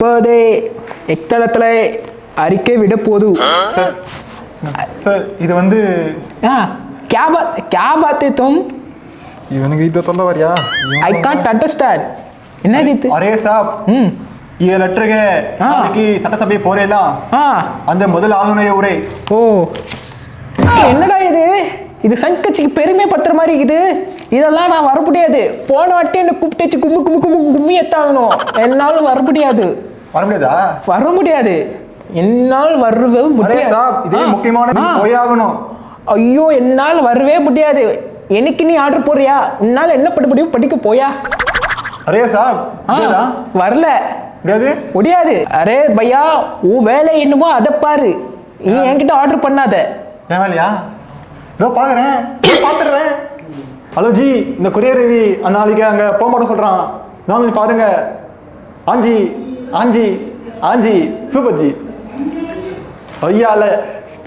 போதே எக்தளத்துல அறிக்கை விட போது. சார் சார் இது வந்து ஆ கேபா क्या बात இவனுக்கு இது சொல்ல வரியா ஐ காண்ட் அண்டர்ஸ்டாண்ட் என்ன இது? அரே சாப் ம். ಈ ಲೆಟರ್ಗೆ ಅದಕ್ಕೆ ಸಟಸಭೆ ಪೋರೆ ಇಲ್ಲ ಅಂದ್ರೆ ಮೊದಲ ಆಲೋನೆಯ ಉರೆ ஓ. என்னடா இது? இது சன் கட்சிக்கு பெருமைப்படுத்துற மாதிரி இருக்குது. இதெல்லாம் நான் வர முடியாது. போன வாட்டி என்னை கூப்பிட்டு வச்சு கும்மி கும்மி கும்மி கும்மி எத்தாகணும் என்னாலும் வர முடியாது. வர முடியாதா? வர முடியாது. என்னால் வரவே முடியாது. இதே முக்கியமான ஆ. போயே ஆகணும். ஐயோ என்னால் வரவே முடியாது. எனக்கு நீ ஆர்டர் போறியா உன்னால் என்ன பண்ண முடியும்? படிக்க போயா? அரே சாப் வரல. முடியாது? முடியாது. அரே பையா உன் வேலை என்னமோ அதை பாரு. நீ என்கிட்ட ஆர்டர் பண்ணாத. ஏன் வேலையா? இதோ பாக்குறேன். பாத்துடுறேன். ஹலோ ஜி இந்த கொரியர் ரவி நாளைக்கு அங்க போக மாட்டோம் சொல்றான். நான் கொஞ்சம் பாருங்க. ஆஞ்சி ஆஞ்சி ஆஞ்சி சூப்பர் ஜி ஐயால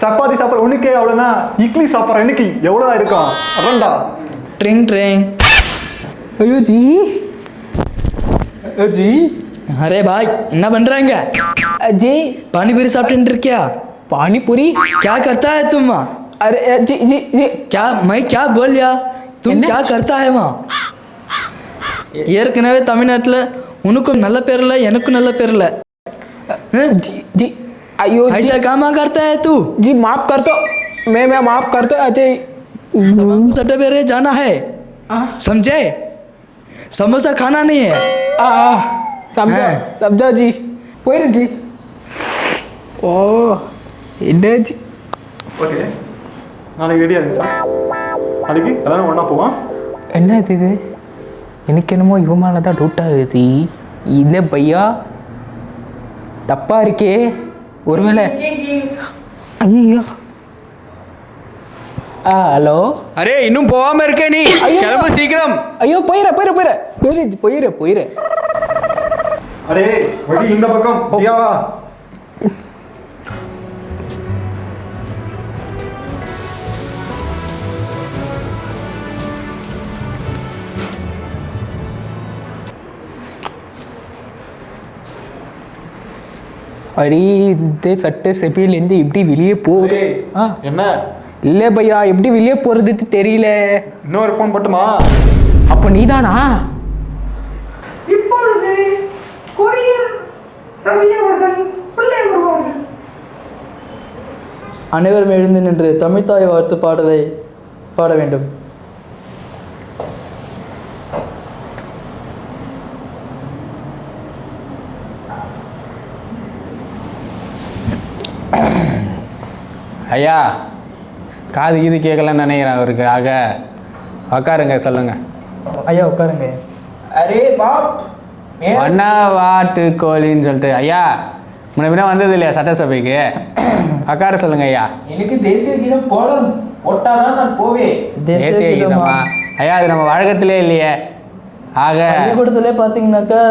சப்பாத்தி சாப்பிட்ற உனக்கே அவ்வளோனா இட்லி சாப்பிட்ற இன்னைக்கு எவ்வளோதான் இருக்கும் அதான்டா ट्रिंग ट्रिंग ஐயோ ஜி ஜி अरे भाई என்ன பண்றாங்க ஜி पानी पूरी சாப்பிட்டு இருக்கியா பானிபூரி क्या करता है तुम वहाँ அரே ஜி ஜி ஜி क्या मैं क्या बोल लिया तुम என்ன? क्या करता है वहाँ ஏற்கனவே தமிழ்நாட்டில் உனக்கும் நல்ல பேர் இல்லை எனக்கும் நல்ல பேர் இல்லை जी जी आयो जी, ऐसा काम करता है तू जी माफ कर दो मैं मैं माफ कर दो अजय सट्टे पे जाना है आ, समझे समोसा खाना नहीं है आ, आ, समझा हाँ। समझा जी போயிரு ஜி ஓ என்ன ஜி ஓகே நாளைக்கு ரெடியாக இருக்கு சார் நாளைக்கு எல்லாரும் ஒன்றா போவோம் என்ன இது இது எனக்கு என்னமோ இவன் மேலே தான் டவுட் ஆகுது. இந்த பையா? தப்பா இருக்கே. ஒருவேளை ஐயோ. ஆ ஹலோ? அரே இன்னும் போகாம இருக்க நீ. கிளம்பு சீக்கிரம். ஐயோ போயிர போயிர போயிர. போயிரு போயிரு போயிரு. அரே வழி இந்த பக்கம். அடி இந்த சட்ட செபிலேருந்து எப்படி வெளியே போகுது? ஆ? என்ன? இல்லை பையா எப்படி வெளியே போகிறதுக்கு தெரியல. இன்னொரு ஃபோன் பட்டுமா? அப்போ நீதானா? இப்பொழுது கொரியர் ரவி அவர்கள் உள்ளே வருவார்கள். அனைவரும் எழுந்து நின்று தமிழ்த்தாய் வாழ்த்து பாடலை பாட வேண்டும். ஐயா காது கீது கேட்கலன்னு நினைக்கிறேன் அவருக்கு. ஆக உக்காருங்க சொல்லுங்க. ஐயா உட்காருங்க அரே பாப் வாட்டு கோழின்னு சொல்லிட்டு. ஐயா முன்ன பின்ன வந்தது இல்லையா சட்டசபைக்கு? உக்கார சொல்லுங்க ஐயா. எனக்கு தேசிய கீதம் போடும். போட்டாதான் நான் போவேன். தேசிய கீதமா? ஐயா அது நம்ம வழக்கத்திலே இல்லையே. ஆக பள்ளிக்கூடத்துல பார்த்தீங்கன்னாக்கா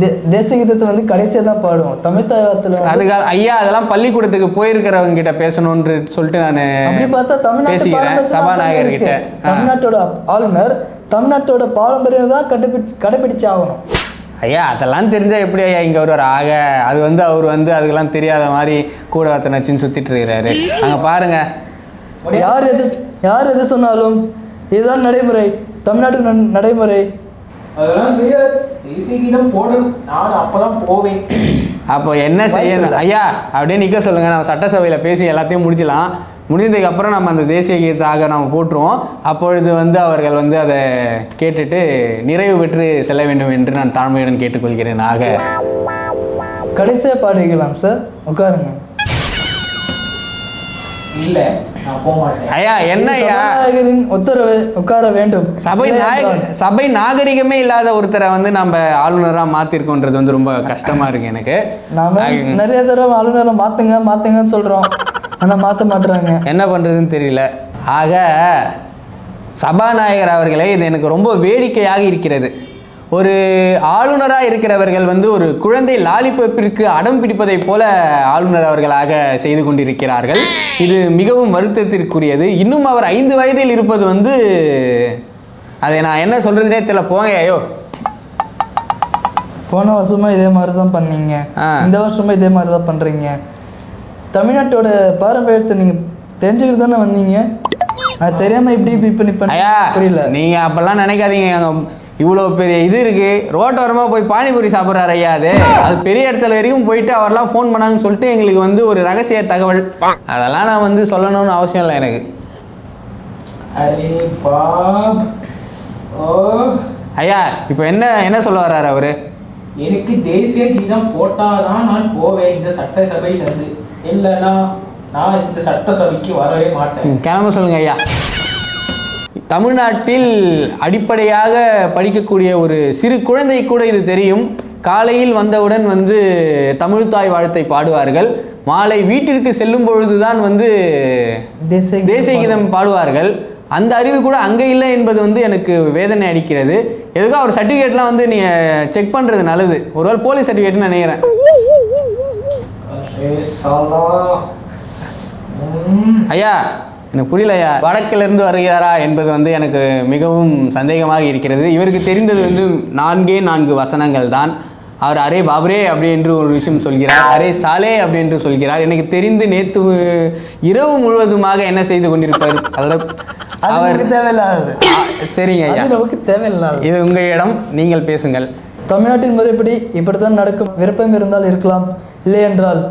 தே- தேசிய கீதத்தை வந்து கடைசியாக தான் பாடுவோம். தமிழ்த்தாய் வார்த்தையில் வந்து அதுக்காக ஐயா அதெல்லாம் பள்ளிக்கூடத்துக்கு போயிருக்கிறவங்க கிட்ட பேசணும்னு சொல்லிட்டு அப்படி பார்த்தா நான் தமிழ்நாட்டு சபாநாயகர். கிட்ட. தமிழ்நாட்டோட ஆளுநர் தமிழ்நாட்டோட பாரம்பரியம் தான் கடைபிடி கடைபிடிச்சு ஆகணும். ஐயா அதெல்லாம் தெரிஞ்சா எப்படி ஐயா இங்கே வருவார்? ஆக அது வந்து அவர் வந்து அதுக்கெல்லாம் தெரியாத மாதிரி கூட ஒருத்தனை வச்சுன்னு சுற்றிட்டு இருக்கிறாரு. அங்கே பாருங்க. யார் எது யார் எது சொன்னாலும் இதுதான் நடைமுறை. தமிழ்நாட்டு நன்- நடைமுறை. அதெல்லாம் தெரியாது. தேசிய கீதம் போடும் நான் அப்பதான் போவேன். அப்போ என்ன செய்யணும்? ஐயா அப்படியே நிற்க சொல்லுங்க. நம்ம சட்டசபையில் பேசி எல்லாத்தையும் முடிச்சிடலாம். முடிஞ்சதுக்கு அப்புறம் நம்ம அந்த தேசிய கீதத்தாக நம்ம போட்டுருவோம். அப்பொழுது வந்து அவர்கள் வந்து அதை கேட்டுட்டு நிறைவு பெற்று செல்ல வேண்டும் என்று நான் தாழ்மையுடன் கேட்டுக்கொள்கிறேன். ஆக. கடைசியாக பாடிக்கலாம் சார் உட்காருங்க. ஐயா என்ன இது ஐயா சபாநாயகரின் உத்தரவு உட்கார வேண்டும். சபை நாயக சபை நாகரிகமே இல்லாத ஒருத்தரை வந்து நம்ம ஆளுநராக மாற்றிருக்கோன்றது வந்து ரொம்ப கஷ்டமாக இருக்கு எனக்கு. நாம நிறைய தடவை ஆளுநரை மாத்துங்க மாத்துங்கன்னு சொல்றோம். ஆனா மாத்த மாட்டுறாங்க என்ன பண்ணுறதுன்னு தெரியல. ஆக சபாநாயகர் அவர்களே இது எனக்கு ரொம்ப வேடிக்கையாக இருக்கிறது. ஒரு ஆளுநராக இருக்கிறவர்கள் வந்து ஒரு குழந்தை லாலிபப்பிற்கு அடம் பிடிப்பதைப் போல ஆளுநர் அவர்களாக செய்து கொண்டிருக்கிறார்கள். இது மிகவும் வருத்தத்திற்குரியது. இன்னும் அவர் ஐந்து வயதில் இருப்பது வந்து அதை நான் என்ன சொல்றதுனே தெரியல. போங்க ஐயோ. போன வருஷமும் இதே மாதிரி தான் பண்ணீங்க. இந்த வருஷமும் இதே மாதிரி தான் பண்ணுறீங்க தமிழ்நாட்டோட பாரம்பரியத்தை நீங்கள் தெரிஞ்சுக்கிட்டு தானே வந்தீங்க? அது தெரியாமல் இப்படி இப்படி பண்ணி புரியல. நீங்க அப்பெல்லாம் நினைக்காதீங்க. இவ்வளோ பெரிய இது இருக்கு. ரோட்டோரமாக போய் பானிபூரி சாப்பிட்றாரு ஐயா அது. அது பெரிய இடத்துல வரைக்கும் போயிட்டு அவர்லாம் ஃபோன் பண்ணாங்கன்னு சொல்லிட்டு எங்களுக்கு வந்து ஒரு ரகசிய தகவல். அதெல்லாம் நான் வந்து சொல்லணும்னு அவசியம் இல்லை எனக்கு. ஐயா இப்போ என்ன என்ன சொல்ல வர்றாரு அவரு? எனக்கு தேசிய கீதம் போட்டாதான் நான் போவேன் இந்த சட்டசபையிலிருந்து. இல்லைன்னா நான் இந்த சட்டசபைக்கு வரவே மாட்டேன். கிளம்ப சொல்லுங்க ஐயா. தமிழ்நாட்டில் அடிப்படையாக படிக்கக்கூடிய ஒரு சிறு குழந்தை கூட இது தெரியும். காலையில் வந்தவுடன் வந்து தமிழ்தாய் வாழ்த்தை பாடுவார்கள். மாலை வீட்டிற்கு செல்லும் பொழுதுதான் வந்து தேசிய கீதம் தேசிய கீதம் பாடுவார்கள். அந்த அறிவு கூட அங்கே இல்லை என்பது வந்து எனக்கு வேதனை அடிக்கிறது. எதுக்கோ அவர் சர்டிஃபிகேட்லாம் வந்து நீங்கள் செக் பண்ணுறது நல்லது. ஒருவேளை போலீஸ் சர்டிஃபிகேட்னு நினைக்கிறேன். ஐயா எனக்கு புரியல ஐயா வடக்கிலிருந்து வருகிறாரா என்பது வந்து எனக்கு மிகவும் சந்தேகமாக இருக்கிறது. இவருக்கு தெரிந்தது வந்து நான்கே நான்கு வசனங்கள் தான். அவர் அரே பாபரே அப்படி என்று ஒரு விஷயம் சொல்கிறார். அரே சாலே அப்படி என்று சொல்கிறார். எனக்கு தெரிந்து நேற்று இரவு முழுவதுமாக என்ன செய்து கொண்டிருப்பார்? அதில் அது அவர் தேவையில்லாதது. சரிங்க ஐயா. நமக்கு தேவையில்லாதது. இது உங்கள் இடம். நீங்கள் பேசுங்கள். தமிழ்நாட்டின் முறைப்படி இப்படித்தான் நடக்கும். விருப்பம் இருந்தால் இருக்கலாம். இல்லை என்றால்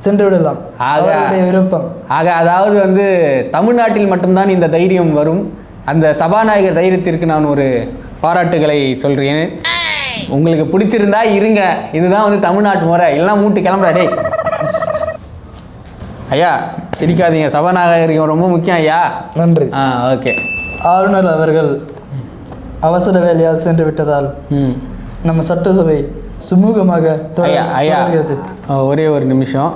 சென்று விடலாம் ஆக- விருப்பம். ஆக அதாவது வந்து தமிழ்நாட்டில் மட்டும்தான் இந்த தைரியம் வரும். அந்த சபாநாயகர் தைரியத்திற்கு நான் ஒரு பாராட்டுகளை சொல்கிறேன் உங்களுக்கு பிடிச்சிருந்தா இருங்க. இதுதான் வந்து தமிழ்நாட்டு முறை. இல்லைன்னா மூட்டு கிளம்புறா டேய். ஐயா சிரிக்காதீங்க. சபாநாயகருக்கு ரொம்ப முக்கியம் ஐயா. நன்றி. ஆ ஓகே. ஆளுநர் அவர்கள் அவசர வேலையால் சென்று விட்டதால் ம். நம்ம சட்டசபை சுமூகமாக ஒரே ஒரு நிமிஷம்.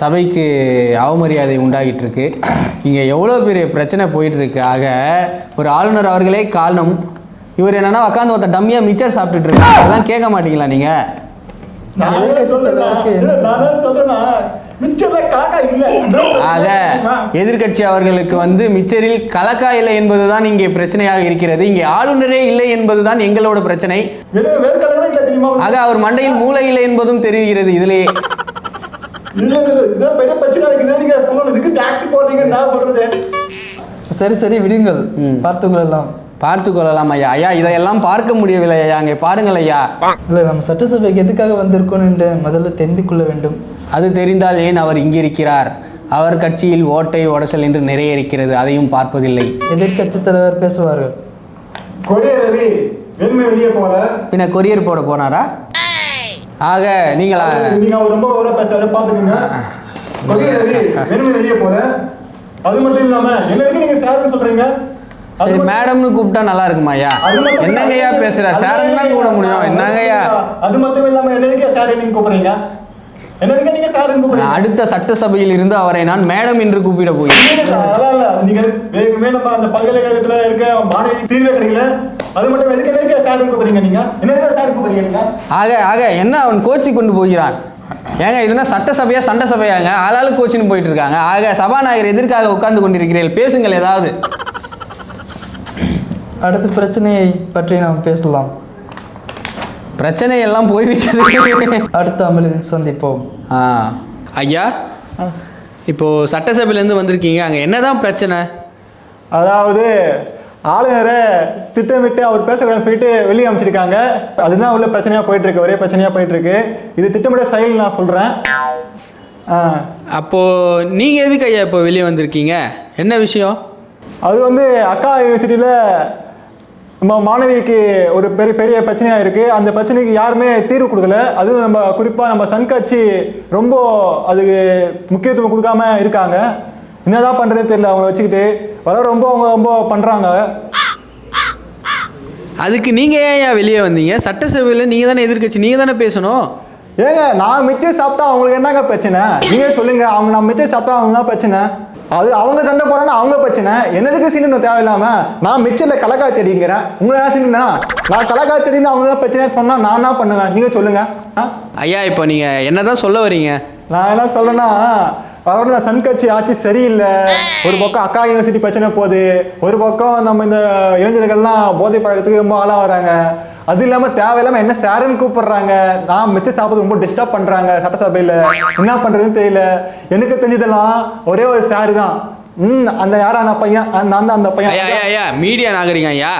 சபைக்கு அவமரியாதை உண்டாகிட்டு இருக்கு இங்கே எவ்வளோ பெரிய பிரச்சனை போயிட்டு இருக்கு ஆக ஒரு ஆளுநர் அவர்களே காரணம். இவர் என்னன்னா உட்காந்து ஒருத்தன் டம்மியாக மிச்சர் சாப்பிட்டுட்டு இருக்காங்க அதெல்லாம் கேட்க மாட்டீங்களா நீங்கள். ஆக எதிர்க்கட்சி அவர்களுக்கு வந்து மிச்சரில் கலக்கா இல்லை என்பதுதான் இங்கே பிரச்சனையாக இருக்கிறது. இங்கே ஆளுநரே இல்லை என்பதுதான் எங்களோட பிரச்சனை. ஆக அவர் மண்டையில் மூளை இல்லை என்பதும் தெரிகிறது இதிலேயே சரி சரி விடுங்கள். பார்த்து கொள்ளலாம் பார்த்து கொள்ளலாம் ஐயா. ஐயா இதையெல்லாம் பார்க்க முடியவில்லை ஐயா. அங்கே பாருங்கள் ஐயா. இல்லை நம்ம சட்டசபைக்கு எதுக்காக வந்திருக்கோம் என்று முதல்ல தெரிந்து கொள்ள வேண்டும். அது தெரிந்தால் ஏன் அவர் இங்கிருக்கிறார்? அவர் கட்சியில் ஓட்டை உடசல் என்று நிறைய இருக்கிறது. அதையும் பார்ப்பதில்லை. எதிர்க்கட்சி தலைவர் பேசுவார்கள் கொரிய ரவி வெறுமை வெளியே போல. பின்ன கொரியர் போட போனாரா? ஆக நீங்கள்? நீங்க அவர் ரொம்ப ஓவரா பேசுறாரு பாத்துக்கோங்க வெறுமை வெளியே போல. அது மட்டும் இல்லாம என்ன எதுக்கு நீங்க சார்னு சொல்றீங்க? சரி மேடம்னு கூப்பிட்டா நல்லா இருக்குமா ஐயா? அது மட்டும் இல்ல. என்னங்கய்யா பேசுறார்? அது சாரம் தான் கூட முடியும். என்னங்கய்யா? அது மட்டும் இல்லாம என்ன எதுக்கு சார் நீங்க கூப்பிடுறீங்க? என்ன எதுக்கு நீங்க சார் கூப்பிடுறீங்க? அடுத்த சட்டசபையில் இருந்து அவரை நான் மேடம் என்று கூப்பிட போய் அதெல்லாம் இல்ல. நீங்க நம்ம அந்த பல்கலைக்கழகத்துல இருக்க மாணவி தீர்வே கிடைக்கல. அது மட்டும் எதுக்கு எதுக்கு சார் கூப்பிடுறீங்க நீங்க? என்ன சார் கூப்பிடுறீங்க ஆக ஆக என்ன அவன் கோச்சி கொண்டு போகிறான்? ஏங்க இதுனா சட்டசபையா சண்டை சபையாங்க ஆளாளு கோச்சின்னு போயிட்டு இருக்காங்க ஆக சபாநாயகர் எதற்காக உட்கார்ந்து கொண்டிருக்கிறீர்கள்? பேசுங்கள் ஏதாவது. அடுத்த பிரச்சனையை பற்றி நாம் பேசலாம். பிரச்சனை எல்லாம் போய்விட்டது. அடுத்த அமலில் சந்திப்போம். ஆ. ஐயா இப்போ சட்டசபையிலேருந்து வந்திருக்கீங்க. அங்கே என்னதான் பிரச்சனை? அதாவது ஆளுநரை திட்டமிட்டு அவர் பேச சொல்லிட்டு வெளியே அமைச்சிருக்காங்க அதுதான் உள்ள பிரச்சனையா போயிட்டு இருக்கு ஒரே பிரச்சனையா போயிட்டு இருக்கு இது திட்டமிட்ட செயல் நான் சொல்றேன். ஆ, அப்போ நீங்க எதுக்கு ஐயா இப்போ வெளியே வந்திருக்கீங்க? என்ன விஷயம்? அது வந்து அக்கா யூனிவர்சிட்டியில் நம்ம மாணவிக்கு ஒரு பெரிய பெரிய பிரச்சனையாக இருக்குது அந்த பிரச்சனைக்கு யாருமே தீர்வு கொடுக்கல. அதுவும் நம்ம குறிப்பாக நம்ம சன் கட்சி ரொம்ப அதுக்கு முக்கியத்துவம் கொடுக்காம இருக்காங்க. என்னதான் பண்ணுறதுன்னு தெரியல. அவங்கள வச்சுக்கிட்டு வர ரொம்ப அவங்க ரொம்ப பண்ணுறாங்க அதுக்கு நீங்க ஏன் வெளியே வந்தீங்க? சட்டசபையில் நீங்க தானே எதிர்க்கட்சி நீங்க தானே பேசணும்? ஏங்க நான் மிச்சம் சாப்பிட்டா அவங்களுக்கு என்னங்க பிரச்சனை? நீங்க சொல்லுங்க அவங்க நான் மிச்சம் சாப்பிட்டா அவங்க என்ன பிரச்சனை? அது அவங்க சண்டை போறாங்கன்னா அவங்க பிரச்சனை. என்னதுக்கு சீனு தேவையில்லாம நான் மிச்சம்ல கலக்காய் தெரியுங்கிறேன் உங்களை என்ன சீனா நான் கலக்காய் தெரியுன்னு அவங்க பிரச்சனை சொன்னா நான் என்ன பண்ணுவேன்? நீங்க சொல்லுங்க? ஐயா இப்போ நீங்க என்னதான் சொல்ல வரீங்க? நான் என்ன சொல்றேன்னா அவர் இந்த சன் கட்சி ஆட்சி சரியில்லை. ஒரு பக்கம் அக்கா யூனிவர்சிட்டி பிரச்சனை போகுது. ஒரு பக்கம் நம்ம இந்த இளைஞர்கள்லாம் போதை பழக்கத்துக்கு ரொம்ப ஆளாக வராங்க அது இல்லாமல் தேவையில்லாமல் என்ன சாருன்னு கூப்பிடுறாங்க. நான் மிச்சம் சாப்பிட ரொம்ப டிஸ்டர்ப் பண்ணுறாங்க சட்டசபையில். என்ன பண்ணுறதுன்னு தெரியல. எனக்கு தெரிஞ்சதெல்லாம் ஒரே ஒரு சாரு தான் ம் அந்த யாரா அந்த பையன்? நான் தான் அந்த ஐயா ஐயா பையன் ஐயா மீடியா நாகரிகம் ஐயா.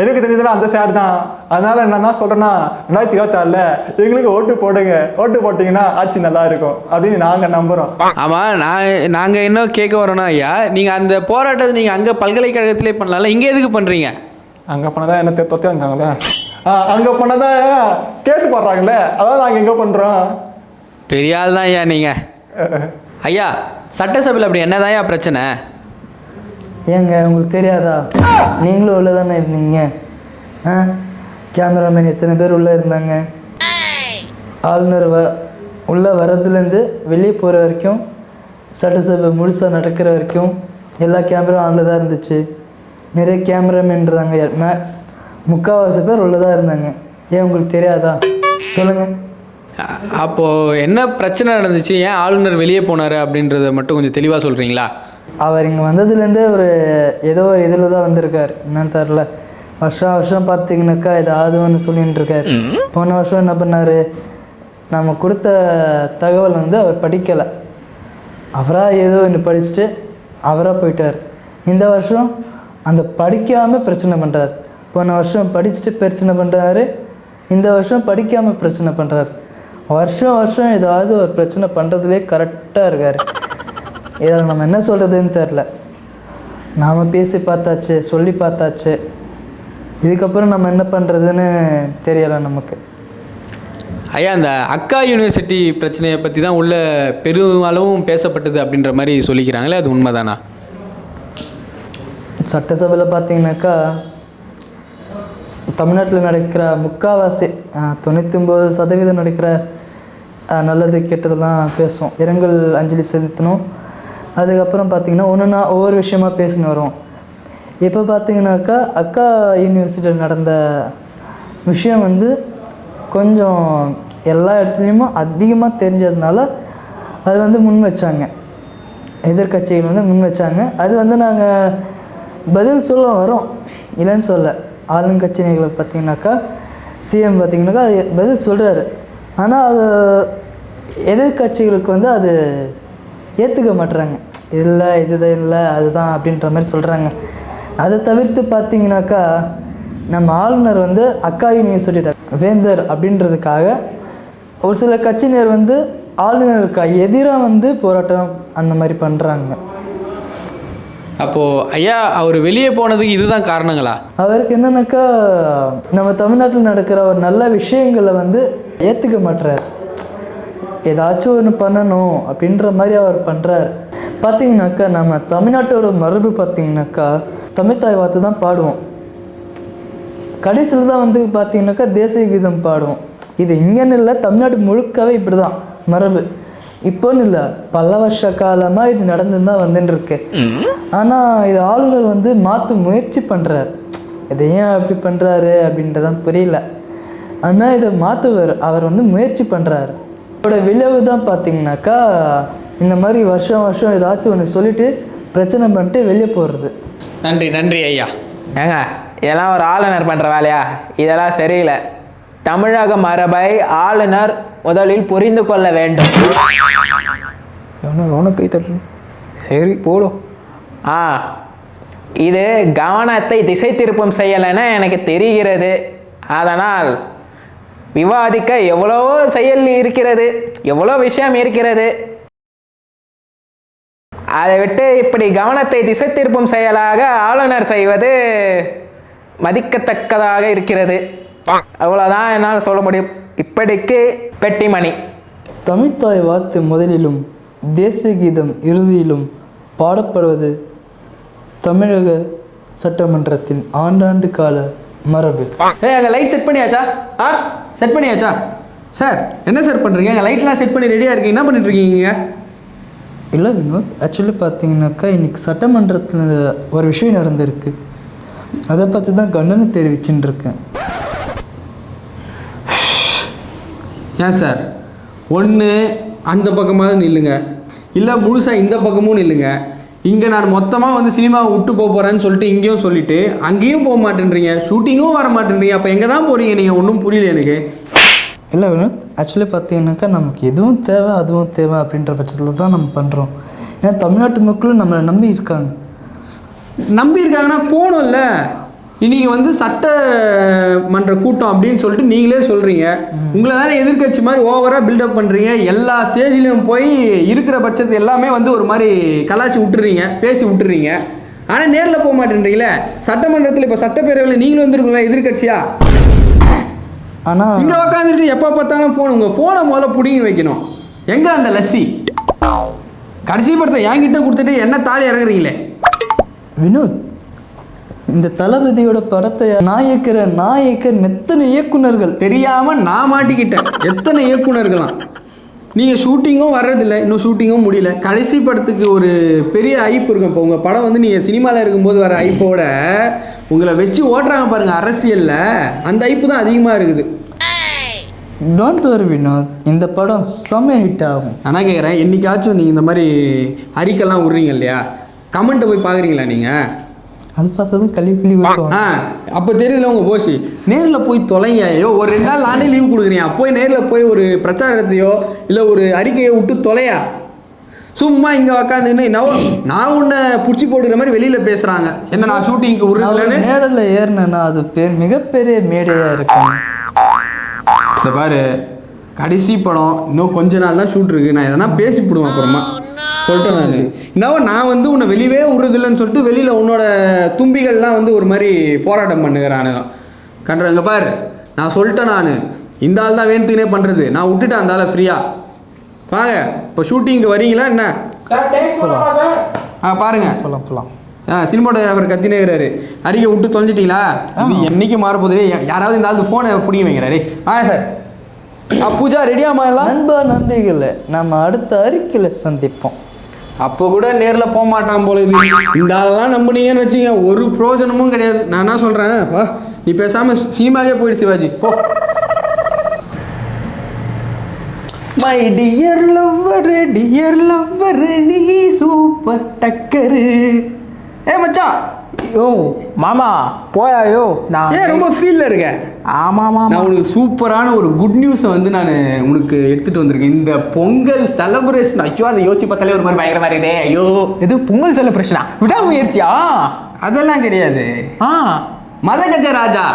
எனக்கு தெரிஞ்சதெல்லாம் அந்த சார் தான். அதனால நான் என்ன சொல்றேன்னா ரெண்டாயிரத்தி இருபத்தாறுல எங்களுக்கு ஓட்டு போடுங்க. ஓட்டு போட்டீங்கன்னா ஆட்சி நல்லா இருக்கும் அப்படின்னு நாங்க நம்புறோம். ஆமாம் நான் நாங்கள் என்ன கேட்க வரோன்னா ஐயா நீங்கள் அந்த போராட்டத்தை நீங்கள் அங்கே பல்கலைக்கழகத்திலே பண்ணலாம்ல இங்கே எதுக்கு பண்ணுறீங்க அங்க போனதான் என்ன தொத்தி வந்தாங்களே ஆ அங்க போனதான் கேஸ் போடுறாங்களே அதான் நாங்க எங்க பண்றோம். பெரிய ஆள் தான் ஐயா நீங்கள் ஐயா சட்டசபையில் அப்படி என்னதாயா பிரச்சனை? ஏங்க உங்களுக்கு தெரியாதா? நீங்களும் உள்ளே தானே இருந்தீங்க. ஆ? கேமராமேன் எத்தனை பேர் உள்ளே இருந்தாங்க? ஆளுநர் வ உள்ளே வர்றதுலேருந்து வெளியே போகிற வரைக்கும் சட்டசபை முழுசாக நடக்கிற வரைக்கும் எல்லா கேமரா ஆனில் தான் இருந்துச்சு. நிறைய கேமராமேன்றாங்க. மே முக்கால்வாசி பேர் உள்ளே தான் இருந்தாங்க. ஏன் உங்களுக்கு தெரியாதா? சொல்லுங்கள் அப்போது என்ன பிரச்சனை நடந்துச்சு? ஏன் ஆளுநர் வெளியே போனார் அப்படின்றத மட்டும் கொஞ்சம் தெளிவாக சொல்கிறீங்களா அவர் இங்கே வந்ததுலேருந்தே ஒரு ஏதோ ஒரு இதில் தான் வந்திருக்கார். என்னன்னு தெரில வருஷம் வருஷம் பார்த்தீங்கன்னாக்கா ஏதாவது ஒன்று சொல்லிட்டு இருக்காரு. போன வருஷம் என்ன பண்ணார்? நம்ம கொடுத்த தகவல் வந்து அவர் படிக்கலை. அவராக ஏதோ ஒன்று படிச்சுட்டு அவராக போயிட்டார். இந்த வருஷம் அந்த படிக்காமல் பிரச்சனை பண்ணுறாரு போன வருஷம் படிச்சுட்டு பிரச்சனை பண்ணுறாரு இந்த வருஷம் படிக்காமல் பிரச்சனை பண்ணுறாரு வருஷம் வருஷம் ஏதாவது ஒரு பிரச்சனை பண்ணுறதுலே கரெக்டாக இருக்கார். இதில் நம்ம என்ன சொல்கிறதுன்னு தெரில நாம் பேசி பார்த்தாச்சு சொல்லி பார்த்தாச்சு. இதுக்கப்புறம் நம்ம என்ன பண்ணுறதுன்னு தெரியலை நமக்கு. ஐயா அந்த அக்கா யூனிவர்சிட்டி பிரச்சனையை பற்றி தான் உள்ள பெருமளவும் பேசப்பட்டது அப்படின்ற மாதிரி சொல்லிக்கிறாங்களே அது உண்மைதானா? சட்டசபையில் பார்த்தீங்கன்னாக்கா தமிழ்நாட்டில் நடக்கிற முக்காவாசி தொண்ணூற்றி ஒம்பது சதவீதம் நடக்கிற நல்லது கெட்டதெல்லாம் பேசுவோம். இரங்கல் அஞ்சலி செலுத்தணும். அதுக்கப்புறம் பார்த்தீங்கன்னா ஒன்றுனா ஒவ்வொரு விஷயமா பேசின்னு வரும் இப்போ பார்த்தீங்கன்னாக்கா அக்கா யூனிவர்சிட்டியில் நடந்த விஷயம் வந்து கொஞ்சம் எல்லா இடத்துலையுமே அதிகமாக தெரிஞ்சதுனால அது வந்து முன் வச்சாங்க. எதிர்க்கட்சிகள் வந்து முன் வச்சாங்க. அது வந்து நாங்கள் பதில் சொல்ல வரோம் இல்லைன்னு சொல்ல. ஆளுங்கட்சிகளை பார்த்தீங்கன்னாக்கா சிஎம் பார்த்தீங்கன்னாக்கா அது பதில் சொல்கிறாரு ஆனால் அது எதிர்க்கட்சிகளுக்கு வந்து அது ஏற்றுக்க மாட்டுறாங்க இல்லை இதுதான் இல்லை அதுதான் அப்படின்ற மாதிரி சொல்கிறாங்க அதை தவிர்த்து பார்த்தீங்கன்னாக்கா நம்ம ஆளுநர் வந்து அக்கா யூனிவர்சிட்டி வேந்தர் அப்படின்றதுக்காக ஒரு சில கட்சியினர் வந்து ஆளுநருக்கு எதிராக வந்து போராட்டம் அந்த மாதிரி பண்ணுறாங்க அப்போது ஐயா அவர் வெளியே போனதுக்கு இதுதான் காரணங்களா? அவருக்கு என்னன்னாக்கா நம்ம தமிழ்நாட்டில் நடக்கிற ஒரு நல்ல விஷயங்களை வந்து ஏற்றுக்க மாட்டுறாரு ஏதாச்சும் ஒன்று பண்ணணும் அப்படின்ற மாதிரி அவர் பண்ணுறார் பார்த்தீங்கன்னாக்கா நம்ம தமிழ்நாட்டோட மரபு பார்த்தீங்கன்னாக்கா தமிழ்தாய் வார்த்தை தான் பாடுவோம். கடைசியில் தான் வந்து பார்த்தீங்கன்னாக்கா தேசிய கீதம் பாடுவோம். இது இங்கேன்னு இல்லை தமிழ்நாடு முழுக்கவே இப்படி தான் மரபு. இப்போன்னு இல்லை பல வருஷ காலமாக இது நடந்து தான் வந்துட்டு இருக்கு ஆனால் இது ஆளுநர் வந்து மாற்ற முயற்சி பண்ணுறாரு இதை ஏன் அப்படி பண்ணுறாரு அப்படின்றதான் புரியல. ஆனால் இதை மாற்றுவார் அவர் வந்து முயற்சி பண்ணுறாரு இதோட விளைவு தான் பார்த்தீங்கன்னாக்கா இந்த மாதிரி வருஷம் வருஷம் ஏதாச்சும் ஒன்று சொல்லிட்டு பிரச்சனை பண்ணிட்டு வெளியே போடுறது நன்றி நன்றி ஐயா. ஏங்க இதெல்லாம் ஒரு ஆளுநர் பண்ணுற வேலையா? இதெல்லாம் சரியில்லை. தமிழக மரபை ஆளுநர் முதலில் புரிந்து கொள்ள வேண்டும். உனக்கு தட்டு. சரி போடும் ஆ இது கவனத்தை திசை திருப்பும் செயலென எனக்கு தெரிகிறது. அதனால் விவாதிக்க எவ்வளவோ செயல் இருக்கிறது எவ்வளோ விஷயம் இருக்கிறது. அதை விட்டு இப்படி கவனத்தை திசை திருப்பும் செயலாக ஆளுநர் செய்வது மதிக்கத்தக்கதாக இருக்கிறது. அவ்வளோதான் என்னால் சொல்ல முடியும். இப்படிக்கு பெட்டிமணி. தமிழ்த்தாய் வார்த்தை முதலிலும் தேசிய கீதம் இறுதியிலும் பாடப்படுவது தமிழக சட்டமன்றத்தின் ஆண்டாண்டு கால மரபு. ஏய் அங்கே லைட் செட் பண்ணியாச்சா? ஆ? செட் பண்ணியாச்சா? சார் என்ன சார் பண்ணுறீங்க அங்கே லைட்லாம் செட் பண்ணி ரெடியாக இருக்கீங்க. என்ன பண்ணிட்டு இருக்கீங்க இல்லை வினோத் ஆக்சுவலி பார்த்தீங்கன்னாக்கா இன்னைக்கு சட்டமன்றத்தில் ஒரு விஷயம் நடந்திருக்கு. அதை பற்றி தான் கண்டனம் தெரிவிச்சுட்டு இருக்கேன். ஏன் சார்? ஒன்று அந்த பக்கமாவது நில்லுங்க. இல்லை முழுசாக இந்த பக்கமும் நில்லுங்க. இங்கே நான் மொத்தமாக வந்து சினிமாவை விட்டு போக போகிறேன்னு சொல்லிட்டு இங்கேயும் சொல்லிட்டு அங்கேயும் போக மாட்டேன்றீங்க. ஷூட்டிங்கும் வர மாட்டேன்றீங்க. அப்போ எங்கே தான் போகிறீங்க நீங்கள் ஒன்றும் புரியல எனக்கு. இல்லை வினோத் ஆக்சுவலி பார்த்தீங்கன்னாக்கா நமக்கு எதுவும் தேவை அதுவும் தேவை அப்படின்ற பட்சத்தில் தான் நம்ம பண்ணுறோம் ஏன்னா தமிழ்நாட்டு மக்களும் நம்மளை நம்பி இருக்காங்க. நம்பி இருக்காங்கன்னா போகணும்ல. இன்னைக்கு வந்து சட்டமன்ற கூட்டம் அப்படின்னு சொல்லிட்டு நீங்களே சொல்கிறீங்க உங்களை தானே எதிர்க்கட்சி மாதிரி ஓவராக பில்டப் பண்ணுறீங்க எல்லா ஸ்டேஜ்லேயும் போய் இருக்கிற பட்சத்து எல்லாமே வந்து ஒரு மாதிரி கலாச்சி விட்டுறீங்க பேசி விட்டுறீங்க. ஆனால் நேரில் போக மாட்டேன்றீங்களே? சட்டமன்றத்தில் இப்போ சட்டப்பேரவையில் நீங்களும் வந்துருக்கீங்களா? எதிர்க்கட்சியா? ஆனால் இங்கே உட்காந்துட்டு எப்போ பார்த்தாலும் ஃபோன் உங்கள் ஃபோனை முதல்ல பிடிங்கி வைக்கணும். எங்கே அந்த லஸ்ஸி? கடைசி படத்தை என்கிட்ட கொடுத்துட்டு என்ன தாலி இறங்குறீங்களே வினோத் இந்த தளபதியோட படத்தை நான் இயக்கிற எத்தனை இயக்குனர்கள் தெரியாமல் நான் மாட்டிக்கிட்டேன். எத்தனை இயக்குனர்களாம் நீங்கள் ஷூட்டிங்கும் வர்றதில்ல இன்னும் ஷூட்டிங்கும் முடியல. கடைசி படத்துக்கு ஒரு பெரிய ஐப்பு இருக்கும். இப்போ உங்கள் படம் வந்து நீங்கள் சினிமாவில் இருக்கும்போது வர ஐப்போட உங்களை வச்சு ஓட்டுறாங்க பாருங்கள் அரசியலில். அந்த ஐப்பு தான் அதிகமாக இருக்குது. Don't worry Vinod. இந்த படம் செம்ம ஹிட் ஆகும். நான் கேட்குறேன் என்னைக்காச்சும் நீங்கள் இந்த மாதிரி அறிக்கைலாம் விட்றீங்க இல்லையா? கமெண்ட்டை போய் பார்க்குறீங்களா நீங்கள் அது பார்த்ததும் கழுவி கழுவி ஆ அப்போ தெரியுதுல உங்கள் போசி நேரில் போய் தொலைங்க. ஐயோ ஒரு ரெண்டு நாள் நானே லீவ் கொடுக்குறேன் போய் நேரில் போய் ஒரு பிரச்சாரத்தையோ இல்லை ஒரு அறிக்கையை விட்டு தொலையா? சும்மா இங்கே உக்காந்துன்னு நான் நான் உன்னை பிடிச்சி போடுற மாதிரி வெளியில் பேசுகிறாங்க என்ன நான் ஷூட்டிங்க்கு விடுறதுலன்னு மேடையில் ஏறினேன்னா அது பேர் மிகப்பெரிய மேடையாக இருக்கும். இந்த பாரு கடைசி படம் இன்னும் கொஞ்ச நாள் தான் ஷூட் இருக்கு. நான் எதனா பேசி போடுவேன் அப்புறமா. சொல்லிட்டேன் நான். இன்னும் நான் வந்து உன்னை வெளியவே விடுறதில்லைன்னு சொல்லிட்டு வெளியில் உன்னோட தும்பிகள்லாம் வந்து ஒரு மாதிரி போராட்டம் பண்ணுகிறானுங்க கண்டுறாங்க பாரு. நான் சொல்லிட்டேன் நான். இந்த ஆள் தான் வேணுத்துக்குனே பண்ணுறது நான் விட்டுட்டேன் அந்த ஆளை ஃப்ரீயாக வாங்க. இப்போ ஷூட்டிங்க்கு வரீங்களா என்ன? சார் டேக் போலாமா சார்? ஆ பாருங்க. போகலாம் போகலாம் ஆ சினிமாட்டோகிராஃபர் கத்தினே இருக்கிறாரு அறிக்கை விட்டு தொலைஞ்சிட்டீங்களா? இது என்னைக்கு மாறப்போகுது? யாராவது இந்த ஆள் ஃபோனை பிடிங்க வைங்கிறாரு ஆ சார். பூஜா ரெடியாமா எல்லாம்? நண்பா நம்பிக்கையில் நம்ம அடுத்த அறிக்கையில் சந்திப்போம். அப்போ கூட நேரில் போக மாட்டான் போல இது. இந்த ஆளெல்லாம் நம்புனீங்கன்னு வச்சுங்க ஒரு பிரயோஜனமும் கிடையாது. நான் என்ன சொல்கிறேன் வா நீ பேசாமல் சினிமாவே போயிடு சிவாஜி. போ. My dear lover dear lover நீ சூப்பர் டக்கரு. ஏ மச்சான். யோ மாமா போயா யோ நான் ஏன் ரொம்ப ஃபீல்ல இருக்க ஆமா நான் மாமா உனக்கு சூப்பரான ஒரு குட் நியூஸை வந்து நான் உனக்கு எடுத்துட்டு வந்திருக்கேன். இந்த பொங்கல் செலிப்ரேஷன் ஐயோ அதை யோசிச்சு பார்த்தாலே ஒரு மாதிரி பயங்கரமா இருக்குதே. ஐயோ. இது பொங்கல் செலிப்ரேஷனா விடாமுயற்சியா? அதெல்லாம் கிடையாது. ஆ. மதகஜ ராஜா.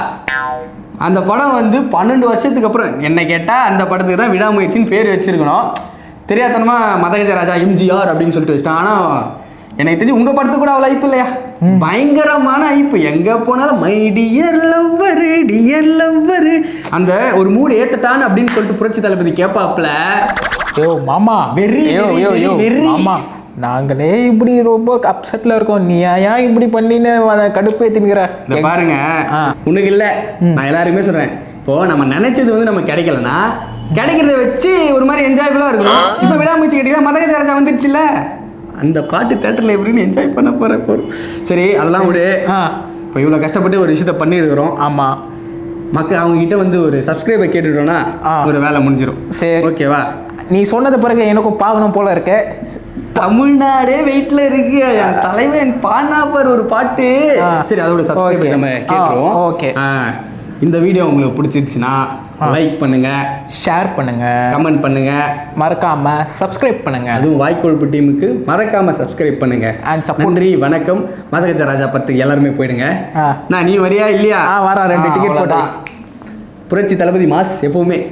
அந்த படம் வந்து பன்னெண்டு வருஷத்துக்கு அப்புறம் என்ன கேட்டால் அந்த படத்துக்கு தான் விடாமுயற்சின்னு பேர் வச்சிருக்கணும். தெரியாதனமா மதகஜ ராஜா எம்ஜிஆர் அப்படின்னு சொல்லிட்டு வச்சிட்டான். ஆனால் எனக்கு தெரிஞ்சு உங்கள் படத்துக்கு கூட அவ்வளோ ஐப்பு இல்லையா? பயங்கரமான ஐப்பு எங்கே போனாலும் my dear lover dear lover அந்த ஒரு மூடு ஏத்தட்டான் அப்படின்னு சொல்லிட்டு புரட்சி தளபதி கேட்பாப்ல. யோ மாமா. வெறி, வெறி. மாமா. நாங்களே இப்படி ரொம்ப அப்செட்ல இருக்கோம். நீ ஏன் இப்படி பண்ணின்னு அதை கடுப்பேத்தினுக்கிற இந்த பாருங்க. உனக்கு இல்ல. நான் எல்லாருமே சொல்றேன். இப்போ நம்ம நினைச்சது வந்து நம்ம கிடைக்கலனா கிடைக்கிறத வச்சு ஒரு மாதிரி என்ஜாயபிளா இருக்கணும். இப்போ விடாமுயற்சி கேட்டீங்கன்னா மதகஜ ராஜா வந்துருச்சுல அந்த பாட்டு தேட்டர்ல எப்படின்னு என்ஜாய் பண்ண போற போறோம் சரி அதெல்லாம் விடு. இப்போ இவ்வளோ கஷ்டப்பட்டு ஒரு விஷயத்த பண்ணியிருக்கிறோம். ஆமா. மக்கள் அவங்க கிட்ட வந்து ஒரு சப்ஸ்கிரைபை கேட்டுட்டோம்னா ஆ. ஒரு வேலை முடிஞ்சிடும் சரி. ஓகேவா நீ சொன்னது பிறகு எனக்கும் பார்க்கணும் போல இருக்கு. தமிழ்நாடே வெயிட்ல இருக்கு. என் தலைவன் பாடினாப்பர் ஒரு பாட்டு. சரி அதோட சப்ஸ்கிரைப் Okay. நம்ம கேட்டுருவோம். ஆ, இந்த வீடியோ உங்களுக்கு பிடிச்சிருச்சுன்னா லைக் பண்ணுங்க. ஷேர் பண்ணுங்க. கமெண்ட் பண்ணுங்க. மறக்காம சப்ஸ்கிரைப் பண்ணுங்க. அதுவும் வாய்க்கொழுப்பு டீமுக்கு மறக்காம சப்ஸ்கிரைப் பண்ணுங்க. Support. நன்றி வணக்கம். மதகஜ ராஜா படத்துக்கு எல்லாருமே போயிடுங்க. நான் நீ வரியா இல்லையா? ஆ, வரேன். ரெண்டு ticket அவ்வளவுதான். புரட்சி தளபதி மாஸ் எப்பவுமே.